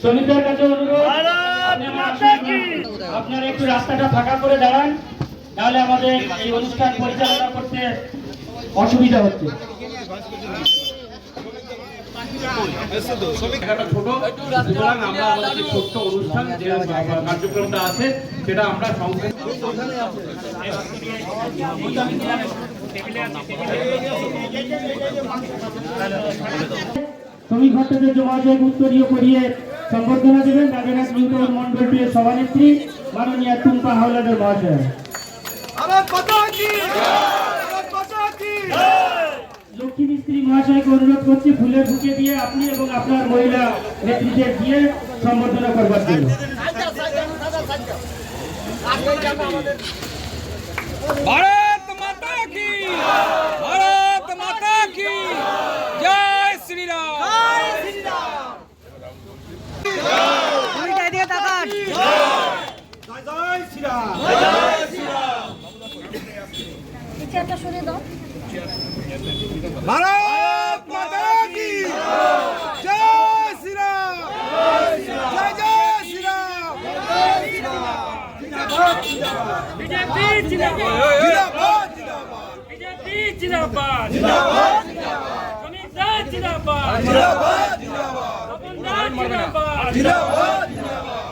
শ্রমিকদের কাছে অনুরোধ আপনারা একটু রাস্তাটা ফাঁকা করে দাঁড়ান তাহলে আমাদের এই অনুষ্ঠান পরিচালনা করতে অসুবিধা হচ্ছে। ছোট্ট অনুষ্ঠান যে কার্যক্রমটা আছে সেটা আমরা শ্রমিক ভট্টাচার্য মহাশয় উত্তরীয় করিয়ে সম্বর্ধনা দেবেন রাজারাজ মিন্টন মন্ডলটির সভানেত্রী মাননীয়া টুম্পা হাওলাদার মহাশয়। লক্ষ্মী মিস্ত্রি মহাশয়কে অনুরোধ করছি ফুলে ঢুকে দিয়ে আপনি এবং আপনার মহিলা নেতৃত্বে দিয়ে সম্বর্ধনা করবার জন্য। ভারত মাতা কি? সরে দাও। ভারত মাতা কি? জয় শ্রীরাম। জয় জয় শ্রীরাম। বিজেপি জিন্দাবাদ জিন্দাবাদ। বিজেপি জিন্দাবাদ জিন্দাবাদ জিন্দাবাদ জিন্দাবাদ জিন্দাবাদ জিন্দাবাদ জিন্দাবাদ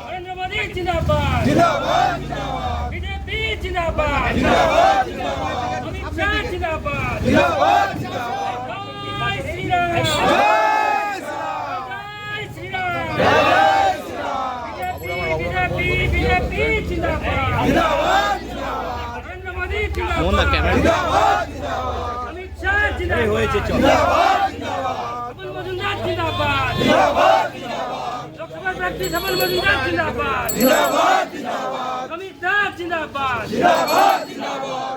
নরেন্দ্র মোদী জিন্দাবাদ। জিন্দাবাদ জিন্দাবাদ। বিজেপি জিন্দাবাদ। জিন্দাবাদ জিন্দাবাদ। जिंदाबाद जिंदाबाद जय श्री राम जय श्री राम बीजेपी बीजेपी जिंदाबाद जिंदाबाद नरेंद्र मोदी जिंदाबाद अमित शाह जिंदाबाद जिंदाबाद जिंदाबाद जिंदाबाद लोकसभा प्रार्थी सबल मजुमदार जिंदाबाद जिंदाबाद जिंदाबाद अमित शाह जिंदाबाद जिंदाबाद जिंदाबाद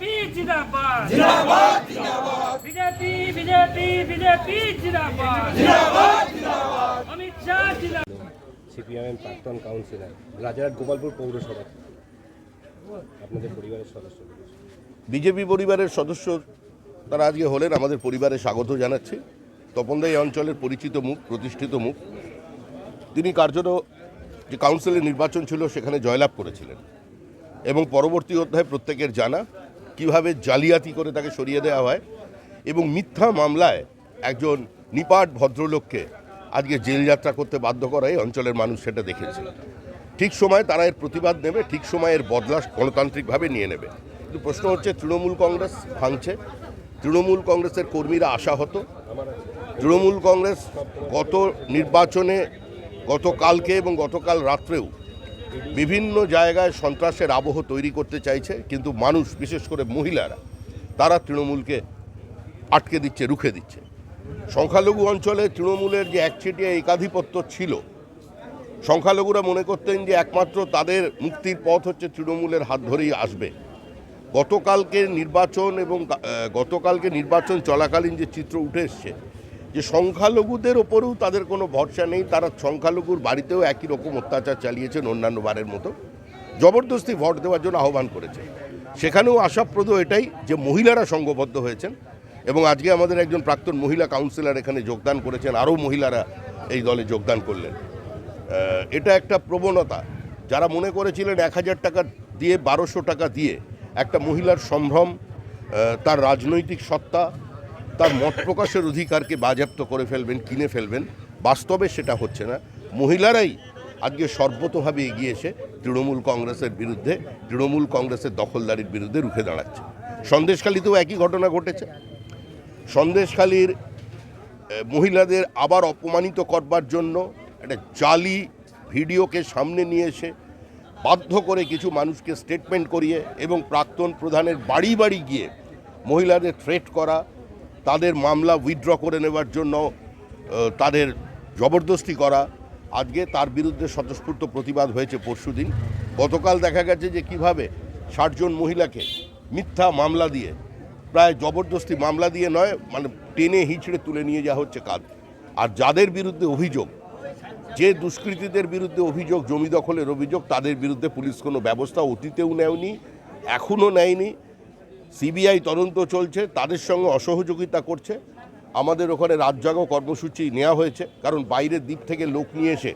বিজেপি জিন্দাবাদ। জিন্দাবাদ জিন্দাবাদ। বিজেপি বিজেপি বিজেপি জিন্দাবাদ। জিন্দাবাদ জিন্দাবাদ। জিন্দাবাদ। প্রাক্তন কাউন্সিলর রাজারহাট গোপালপুর পৌরসভা। আপনাদের পরিবারের সদস্য বিজেপি পরিবারের সদস্য তারা আজকে হলেন আমাদের পরিবারে স্বাগত জানাচ্ছি। তপনদা এই অঞ্চলের পরিচিত মুখ প্রতিষ্ঠিত মুখ। তিনি কার্যত যে কাউন্সিলের নির্বাচন ছিল সেখানে জয়লাভ করেছিলেন। এবং পরবর্তী অধ্যায় প্রত্যেকের জানা কীভাবে জালিয়াতি করে তাকে সরিয়ে দেওয়া হয় এবং মিথ্যা মামলায় একজন নিপাট ভদ্রলোককে আজকে জেল যাত্রা করতে বাধ্য করা এই অঞ্চলের মানুষ সেটা দেখেছে। ঠিক সময় তারা এর প্রতিবাদ নেবে, ঠিক সময় এর বদলা গণতান্ত্রিকভাবে নিয়ে নেবে। কিন্তু প্রশ্ন হচ্ছে, তৃণমূল কংগ্রেস ভাঙছে? তৃণমূল কংগ্রেসের কর্মীরা আশাহত? তৃণমূল কংগ্রেস গত নির্বাচনে গতকালকে এবং গতকাল রাত্রেও বিভিন্ন জায়গায় সন্ত্রাসের আবহ তৈরি করতে চাইছে, কিন্তু মানুষ, বিশেষ করে মহিলারা, তারা তৃণমূলকে আটকে দিচ্ছে, রুখে দিচ্ছে। সংখ্যালঘু অঞ্চলে তৃণমূলের যে একচেটিয়া একাধিপত্য ছিল, সংখ্যালঘুরা মনে করতেন যে একমাত্র তাদের মুক্তির পথ হচ্ছে তৃণমূলের হাত ধরেই আসবে। গতকালকে নির্বাচন এবং গতকালকে নির্বাচন চলাকালীন যে চিত্র উঠে এসছে যে সংখ্যালঘুদের ওপরেও তাদের কোনো ভরসা নেই, তারা সংখ্যালঘুর বাড়িতেও একই রকম অত্যাচার চালিয়েছেন অন্যান্য বারের মতো। জবরদস্তি ভোট দেওয়ার জন্য আহ্বান করেছে সেখানেও আশাপ্রদ এটাই যে মহিলারা সংঘবদ্ধ হয়েছেন এবং আজকে আমাদের একজন প্রাক্তন মহিলা কাউন্সিলর এখানে যোগদান করেছেন, আরও মহিলারা এই দলে যোগদান করলেন। এটা একটা প্রবণতা। যারা মনে করেছিলেন এক হাজার টাকা দিয়ে, বারোশো টাকা দিয়ে একটা মহিলার সম্ভ্রম তার রাজনৈতিক সত্তা তার মত প্রকাশের অধিকারকে বাজেয়াপ্ত করে ফেলবেন, কিনে ফেলবেন, বাস্তবে সেটা হচ্ছে না। মহিলারাই আজকে সর্বতভাবে এগিয়ে এসে তৃণমূল কংগ্রেসের বিরুদ্ধে, তৃণমূল কংগ্রেসের দখলদারির বিরুদ্ধে রুখে দাঁড়াচ্ছে। সন্দেশখালিতেও একই ঘটনা ঘটেছে। সন্দেশখালীর মহিলাদের আবার অপমানিত করবার জন্য একটা জালি ভিডিওকে সামনে নিয়ে এসে বাধ্য করে কিছু মানুষকে স্টেটমেন্ট করিয়ে এবং প্রাক্তন প্রধানের বাড়ি বাড়ি গিয়ে মহিলাদের থ্রেট করা তাদের মামলা উইথড্র করে নেবার জন্য তাদের জবরদস্তি করা। আজকে তার বিরুদ্ধে স্বতঃস্ফূর্ত প্রতিবাদ হয়েছে পরশুদিন গতকাল দেখা গেছে যে কীভাবে ষাটজন মহিলাকে মিথ্যা মামলা দিয়ে, প্রায় জবরদস্তি মামলা দিয়ে নয় মানে টেনে হিঁচড়ে তুলে নিয়ে যাওয়া হচ্ছে কাজ। আর যাদের বিরুদ্ধে অভিযোগ, যে দুষ্কৃতীদের বিরুদ্ধে অভিযোগ, জমি দখলের অভিযোগ, তাদের বিরুদ্ধে পুলিশ কোনো ব্যবস্থা অতীতেও নেয়নি, এখনও নেয়নি। সিবিআই তদন্ত চলছে, তাদের সঙ্গে অসহযোগিতা করছে। আমাদের ওখানে জাগো কর্মসূচি নেওয়া হয়েছে, কারণ বাইরের দিক থেকে লোক নিয়ে এসে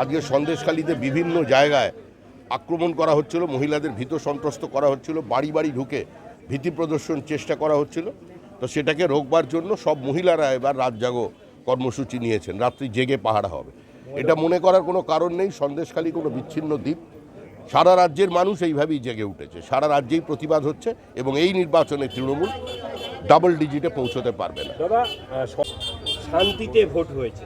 আজকে সন্দেশখালিতে বিভিন্ন জায়গায় আক্রমণ করা হচ্ছিল, মহিলাদের ভীত সন্ত্রস্ত করা হচ্ছিল, বাড়ি বাড়ি ঢুকে ভীতি প্রদর্শন চেষ্টা করা হচ্ছিল। তো সেটাকে রোকবার জন্য সব মহিলারা এবার জাগো কর্মসূচি নিয়েছেন, রাত্রি জেগে পাহারা হবে। এটা মনে করার কোনো কারণ নেই, সন্দেশখালি কোনো বিচ্ছিন্ন দ্বীপ। সারা রাজ্যের মানুষ এইভাবেই জেগে উঠেছে। সারা রাজ্যেই প্রতিবাদ হচ্ছে এবং এই নির্বাচনে তৃণমূল ডাবল ডিজিটে পৌঁছতে পারবে না। দাদা শান্তিতে ভোট হয়েছে।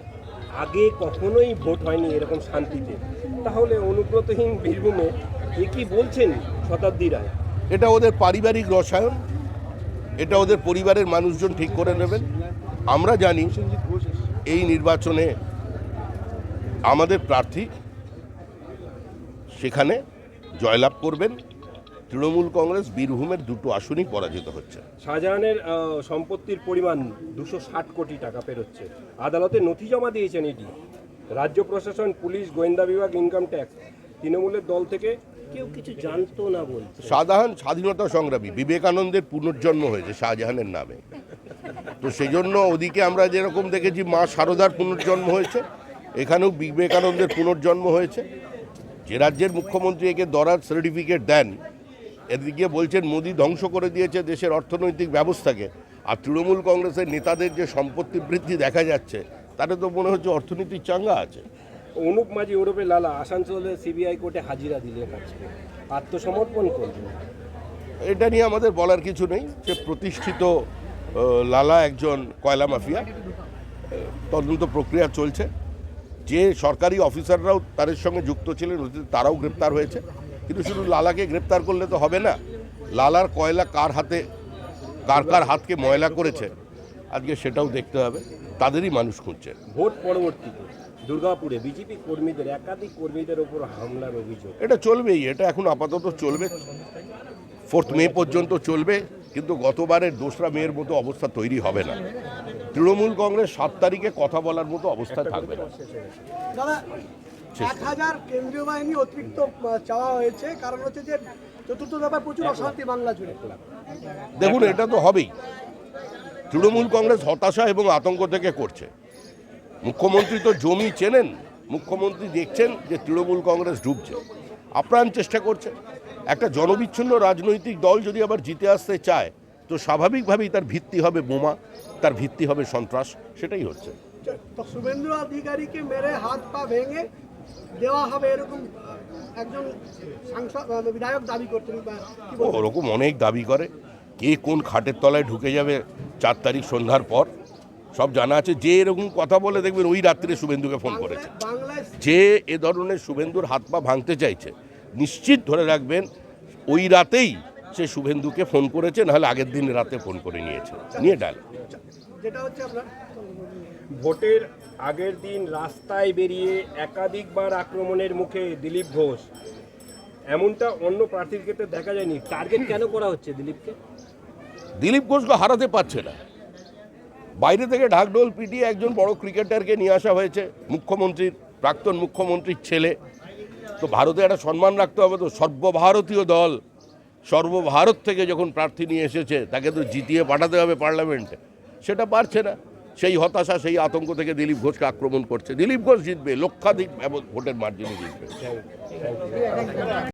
আগে কখনোই ভোট হয়নি এরকম শান্তিতে। তাহলে অনুব্রতহীন বীরভূমে এ কি বলছেন শতাব্দী রায়? এটা ওদের পারিবারিক রসায়ন। এটা ওদের পরিবারের মানুষজন ঠিক করে নেবেন। আমরা জানি এই নির্বাচনে আমাদের প্রার্থী সেখানে জয়লাভ করবেন। তৃণমূল কংগ্রেস বীরভূমের দুটো আসনই পরাজিত হচ্ছে। শাহজাহানের সম্পত্তির পরিমাণ দুশো ষাট কোটি টাকা পেরোচ্ছে। আদালতে নথি জমা দিয়েছেন এটি রাজ্য প্রশাসন পুলিশ গোয়েন্দা বিভাগ ইনকাম ট্যাক্স। তৃণমূলের দল থেকে কেউ কিছু জানতো না বলছে শাহজাহান স্বাধীনতা সংগ্রামী। বিবেকানন্দের পুনর্জন্ম হয়েছে শাহজাহানের নামে। তো সেই জন্য ওদিকে আমরা যেরকম দেখেছি মা শারদার পুনর্জন্ম হয়েছে। এখানেও বিবেকানন্দের পুনর্জন্ম হয়েছে। যে রাজ্যের মুখ্যমন্ত্রী একে দরার সার্টিফিকেট দেন এদিকে বলছেন মোদি ধ্বংস করে দিয়েছে দেশের অর্থনৈতিক ব্যবস্থাকে। আর তৃণমূল কংগ্রেসের নেতাদের যে সম্পত্তি বৃদ্ধি দেখা যাচ্ছে তাতে তো মনে হচ্ছে অর্থনীতির চাঙ্গা আছে। অনুপ মাঝি ওরফে লালা আসানসোলের সিবিআই কোর্টে হাজিরা দিলেন আজকে। আত্মসমর্পণ করলেন। এটা নিয়ে আমাদের বলার কিছু নেই। যে প্রতিষ্ঠিত লালা একজন কয়লা মাফিয়া। তদন্ত প্রক্রিয়া চলছে। যে সরকারি অফিসাররাও তাদের সঙ্গে যুক্ত ছিলেন তারাও গ্রেপ্তার হয়েছে। কিন্তু শুধু লালাকে গ্রেপ্তার করলে তো হবে না। লালার কয়লা কার হাতে কার কার হাতকে ময়লা করেছে আজকে সেটাও দেখতে হবে। তাদেরই মানুষ খুঁজছে। ভোট পরবর্তীতে দুর্গাপুরে বিজেপি কর্মীদের একাধিক কর্মীদের ওপর হামলার অভিযোগ। এটা চলবেই এটা এখন আপাতত চলবে। ফোর্থ মে পর্যন্ত চলবে। কিন্তু গতবারের দোসরা মেয়ের মতো অবস্থা তৈরি হবে না। তৃণমূল কংগ্রেস সাত তারিখে কথা বলার মতো অবস্থায় থাকবে না। এক হাজার কেন্দ্রীয় বাহিনী অতিরিক্ত চাওয়া হয়েছে। কারণ হচ্ছে যে চতুর্থ দফায় প্রচুর অশান্তি বাংলা জুড়ে। দেখুন এটা তো হবেই। তৃণমূল কংগ্রেস হতাশা এবং আতঙ্ক থেকে করছে। মুখ্যমন্ত্রী তো জমি চেনেন। মুখ্যমন্ত্রী দেখছেন যে তৃণমূল কংগ্রেস ডুবছে। আপ্রাণ চেষ্টা করছে। একটা জনবিচ্ছিন্ন রাজনৈতিক দল যদি আবার জিতে আসতে চায় তো স্বাভাবিকভাবেই তার ভিত্তি হবে বোমা তার ভিত্তি হবে সন্ত্রাস সেটাই হচ্ছে। তো শুভেন্দু অধিকারীকে মেরে হাত পা ভেঙে দেওয়া হবে এরকম একজন সাংসদ বিধায়ক দাবি করতেন? ওরকম অনেক দাবি করে। কে কোন খাটের তলায় ঢুকে যাবে চার তারিখ সন্ধ্যার পর সব জানা আছে। যে এরকম কথা বলে দেখবেন ওই রাত্রে শুভেন্দুকে ফোন করেছে। যে এ ধরনের শুভেন্দুর হাত পা ভাঙতে চাইছে নিশ্চিত ধরে রাখবেন ওই রাতেই সে শুভেন্দুকে ফোন করেছে নাহলে আগের দিন রাতে ফোন করে নিয়েছে। নিয়ে ডাল। যেটা হচ্ছে আপনার ভোটের আগের দিন রাস্তায় বেরিয়ে একাধিকবার আক্রমণের মুখে দিলীপ ঘোষ। এমনটা অন্য প্রার্থীর ক্ষেত্রে দেখা যায়নি। টার্গেট কেন করা হচ্ছে দিলীপকে? দিলীপ ঘোষকে হারাতে পারছে না। বাইরে থেকে ঢাকঢোল পিটিয়ে একজন বড় ক্রিকেটারকে নিয়ে আসা হয়েছে মুখ্যমন্ত্রীর প্রাক্তন মুখ্যমন্ত্রীর ছেলে। তো ভারতে একটা সম্মান রাখতে হবে তো সর্বভারতীয় দল, সর্বভারত থেকে যখন প্রার্থী নিয়ে এসেছে, তাকে তো জিতিয়ে পাঠাতে হবে পার্লামেন্টে। সেটা পারছে না। সেই হতাশা, সেই আতঙ্ক থেকে দিলীপ ঘোষকে আক্রমণ করছে। দিলীপ ঘোষ জিতবে, লক্ষাধিক ভোটের মার্জিনে জিতবে।